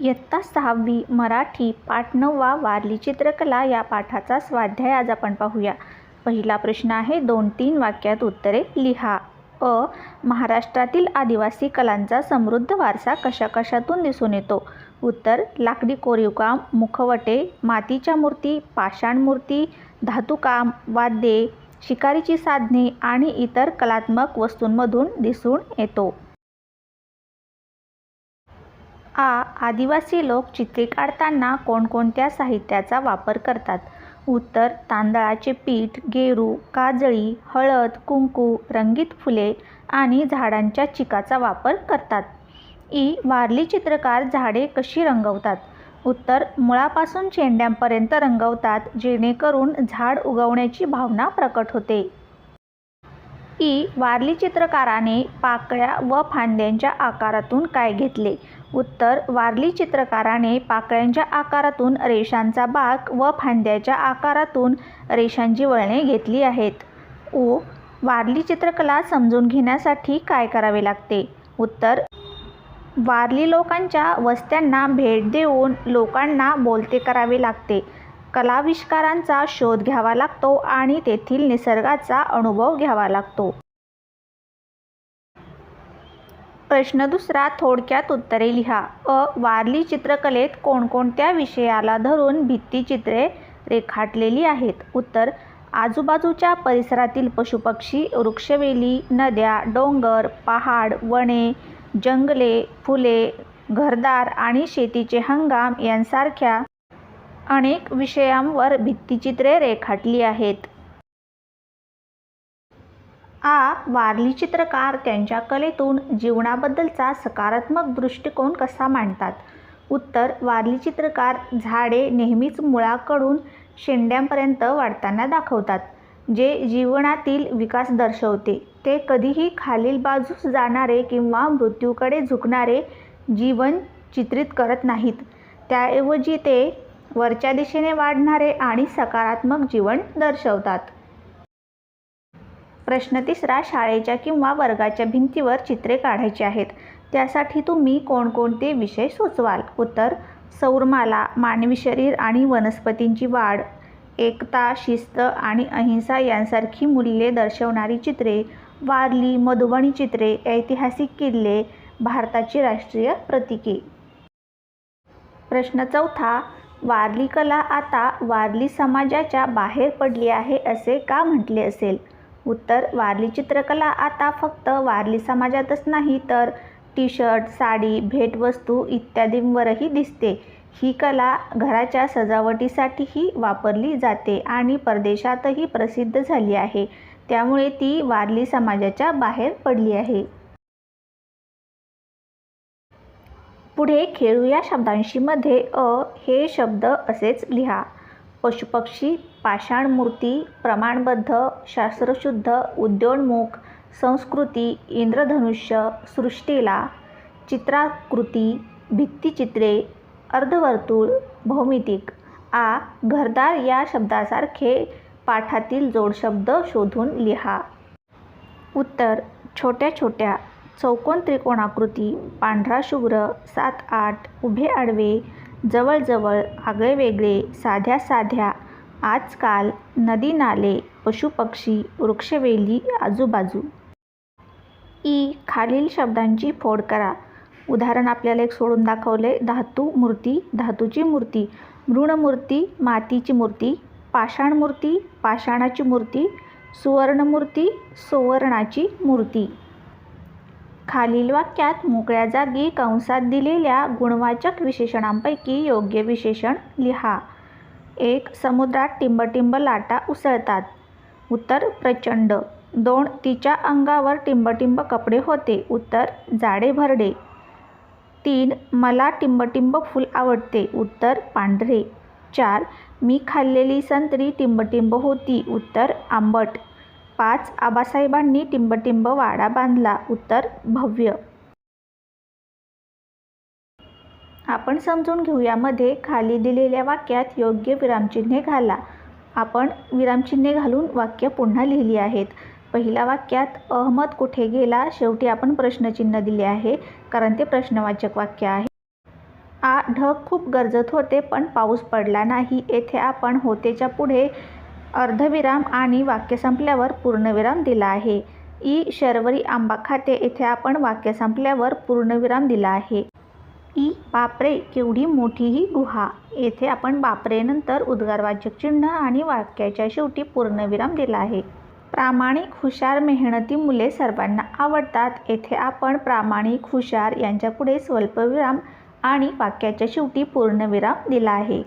इयत्ता सहावी मराठी पाठ नववा वारली चित्रकला या पाठाचा स्वाध्याय आज आपण पाहूया. पहिला प्रश्न आहे दोन तीन वाक्यात उत्तरे लिहा. अ. महाराष्ट्रातील आदिवासी कलांचा समृद्ध वारसा कशाकशातून दिसून येतो? उत्तर लाकडी कोरीवकाम मुखवटे मातीच्या मूर्ती पाषाण मूर्ती धातुकाम वाद्ये शिकारीची साधने आणि इतर कलात्मक वस्तूंमधून दिसून येतो. आ आदिवासी लोक चित्रे काढताना कोणकोणत्या साहित्याचा वापर करतात? उत्तर तांदळाचे पीठ गेरू काजळी हळद कुंकू रंगीत फुले आणि झाडांच्या चिकाचा वापर करतात. ई वारली चित्रकार झाडे कशी रंगवतात? उत्तर मुळापासून शेंड्यांपर्यंत रंगवतात जेणेकरून झाड उगवण्याची भावना प्रकट होते. ई वारली चित्रकाराने पाकळ्या व फांद्यांच्या आकारातून काय घेतले? उत्तर वारली चित्रकाराने पाकळ्यांच्या आकारातून रेषांचा बाक व फांद्याच्या आकारातून रेषांची वळणे घेतली आहेत. ओ वारली चित्रकला समजून घेण्यासाठी काय करावे लागते? उत्तर वारली लोकांच्या वस्त्यांना भेट देऊन लोकांना बोलते करावे लागते. कलाविष्कारांचा शोध घ्यावा लागतो आणि तेथील निसर्गाचा अनुभव घ्यावा लागतो. प्रश्न दुसरा थोडक्यात उत्तरे लिहा. अ. वारली चित्रकलेत कोणकोणत्या विषयाला धरून भित्तिचित्रे रेखाटलेली आहेत? उत्तर आजूबाजूच्या परिसरातील पशुपक्षी वृक्षवेली नद्या डोंगर पहाड वने जंगले फुले घरदार आणि शेतीचे हंगाम यांसारख्या अनेक विषयांवर भित्तीचित्रे रेखाटली आहेत. आ वारली चित्रकार त्यांच्या कलेतून जीवनाबद्दलचा सकारात्मक दृष्टिकोन कसा मांडतात? उत्तर वारली चित्रकार झाडे नेहमीच मुळाकडून शेंड्यांपर्यंत वाढताना दाखवतात जे जीवनातील विकास दर्शवते. ते कधीही खालील बाजूस जाणारे किंवा मृत्यूकडे झुकणारे जीवन चित्रित करत नाहीत. त्याऐवजी ते वरच्या दिशेने वाढणारे आणि सकारात्मक जीवन दर्शवतात. प्रश्न तिसरा शाळेच्या किंवा वर्गाच्या भिंतीवर चित्रे काढायची आहेत. त्यासाठी तुम्ही कोणकोणते विषय सुचवाल? उत्तर सौरमाला मानवी शरीर आणि वनस्पतींची वाढ एकता शिस्त आणि अहिंसा यांसारखी मूल्ये दर्शवणारी चित्रे वारली मधुबनी चित्रे ऐतिहासिक किल्ले भारताची राष्ट्रीय प्रतीके. प्रश्न चौथा वारली कला आता वारली समाजाच्या बाहेर पडली आहे असे का म्हटले असेल? उत्तर वारली चित्रकला आता फक्त वारली समाजातच नाही तर टी शर्ट साडी भेटवस्तू इत्यादींवरही दिसते. ही कला घराच्या सजावटीसाठीही वापरली जाते आणि परदेशातही प्रसिद्ध झाली आहे. त्यामुळे ती वारली समाजाच्या बाहेर पडली आहे. पुढे खेळू या शब्दांशीमध्ये अ हे शब्द असेच लिहा. पशुपक्षी पाषाणमूर्ती प्रमाणबद्ध शास्त्रशुद्ध उद्योन्मुख संस्कृती इंद्रधनुष्य सृष्टीला चित्राकृती भित्तिचित्रे अर्धवर्तुळ भौमितिक आ घरदार या शब्दासारखे पाठातील जोडशब्द शोधून लिहा. उत्तर छोट्या छोट्या चौकोन त्रिकोणाकृती पांढरा शुभ्र सात आठ उभे आडवे जवळजवळ आगळेवेगळे साध्या साध्या आजकाल नदी नाले पशुपक्षी वृक्षवेली आजूबाजू. ई खालील शब्दांची फोड करा. उदाहरण आपल्याला एक सोडून दाखवले. धातू मूर्ती धातूची मूर्ती मृणमूर्ती मातीची मूर्ती पाषाण मूर्ती पाषाणाची मूर्ती सुवर्णमूर्ती सुवर्णाची मूर्ती. खालील वाक्यात मोकळ्या जागी कंसात दिलेल्या गुणवाचक विशेषणांपैकी योग्य विशेषण लिहा. एक समुद्रात टिंबटिंब लाटा उसळतात. उत्तर प्रचंड. दोन तिच्या अंगावर टिंबटिंब कपडे होते. उत्तर जाडे भरडे. तीन मला टिंबटिंब फूल आवडते. उत्तर पांढरे. चार मी खाल्लेली संत्री टिंबटिंब होती. उत्तर आंबट. पाच आबासाहेबांनी टिंबटिंब वाडा बांधला. उत्तर भव्य. आपण समजून घेऊ यामध्ये खाली दिलेल्या वाक्यात योग्य विरामचिन्हे घाला. आपण विरामचिन्हे घालून वाक्य पुन्हा लिहिली आहेत. पहिल्या वाक्यात अहमद कुठे गेला? शेवटी आपण प्रश्नचिन्ह दिले आहे कारण ते प्रश्नवाचक वाक्य आहे. आ ढग खूप गरजत होते पण पाऊस पडला नाही. येथे आपण होतेच्या पुढे अर्धविराम आणि वाक्य संपल्यावर पूर्णविराम दिला आहे. ई. शर्वरी आंबा खाते येथे आपण वाक्य संपल्यावर पूर्णविराम दिला आहे. ई. बापरे केवढी मोठी ही गुहा. येथे आपण बापरेनंतर उद्गारवाचक चिन्ह आणि वाक्याच्या शेवटी पूर्णविराम दिला आहे. प्रामाणिक हुशार मेहनती मुले सर्वांना आवडतात. येथे आपण प्रामाणिक हुशार यांच्यापुढे स्वल्पविराम आणि वाक्याच्या शेवटी पूर्णविराम दिला आहे.